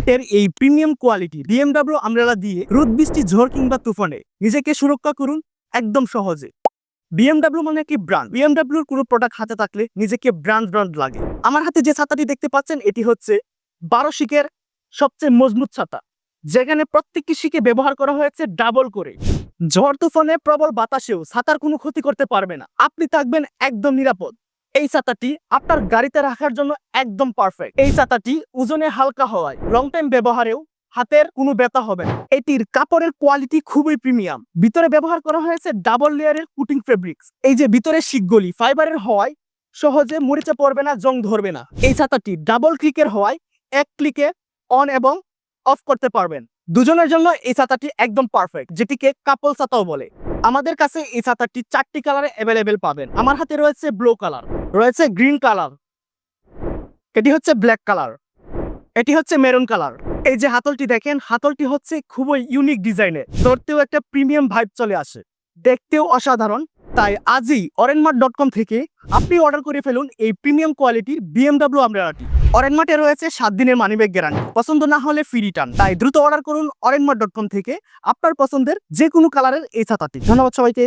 অরেনমার্টের এই premium quality BMW আমরেলা দিয়ে রোদ, বৃষ্টি, ঝড় কিংবা তুফানে নিজেকে সুরক্ষা করুন একদম সহজে। বিএমডাব্লিউ মানে কি ব্র্যান্ড বিএমডাব্লিউর কোনো প্রোডাক্ট হাতে থাকলে নিজেকে ব্র্যান্ড ব্র্যান্ড লাগে। আমার হাতে যে ছাতাটি দেখতে পাচ্ছেন, এটি হচ্ছে বারো শিকের সবচেয়ে মজবুত ছাতা, যেখানে প্রত্যেকটি শিকে ব্যবহার করা হয়েছে ডাবল করে। ঝড়, তুফানে প্রবল বাতাসেও ছাতার কোনো ক্ষতি করতে পারবে না। আপনি থাকবেন একদম নিরাপদ। এই ছাতাটি আপনার গাড়িতে রাখার জন্য একদম পারফেক্ট এই ছাতাটি ওজনে হালকা হওয়ায় লং টাইম ব্যবহারেও হাতের কোনো ব্যথা হবে না। এটির কাপড়ের কোয়ালিটি খুবই প্রিমিয়াম ভিতরে ব্যবহার করা হয়েছে ডাবল লেয়ারের কুটিং ফেব্রিক্স এই যে ভিতরে শিকগলি ফাইবারের হওয়ায় সহজে মরিচা পড়বে না, জং ধরবে না। এই ছাতাটি ডাবল ক্লিকের হওয়ায় এক ক্লিকে অন এবং অফ করতে পারবেন। দুজনের জন্য এই ছাতাটি একদম পারফেক্ট যেটিকে কাপল ছাতাও বলে। আমাদের কাছে এই ছাতাটি চারটি কালারে অ্যাভেলেবেল পাবেন। আমার হাতে রয়েছে ব্লু কালার রয়েছে গ্রিন কালার। এটি হচ্ছে ব্ল্যাক কালার। এটি হচ্ছে মেরুন কালার। এই যে হাতলটি দেখেন, হাতলটি হচ্ছে খুবই ইউনিক ডিজাইনের। ধরতেও একটা প্রিমিয়াম ভাইব চলে আসে। দেখতেও অসাধারণ। তাই আজই অরেনমার্ট ডট কম থেকে আপনি অর্ডার করে ফেলুন এই প্রিমিয়াম কোয়ালিটির বিএমডাব্লিউ আমরাটি অরেনমার্টে রয়েছে সাত দিনের মানিব্যাগ গ্যারান্টি। পছন্দ না হলে ফ্রি রিটার্ন। তাই দ্রুত অর্ডার করুন অরেনমার্ট ডট কম থেকে আপনার পছন্দের যে কোনো কালারের এই ছাতাটি। ধন্যবাদ সবাইকে।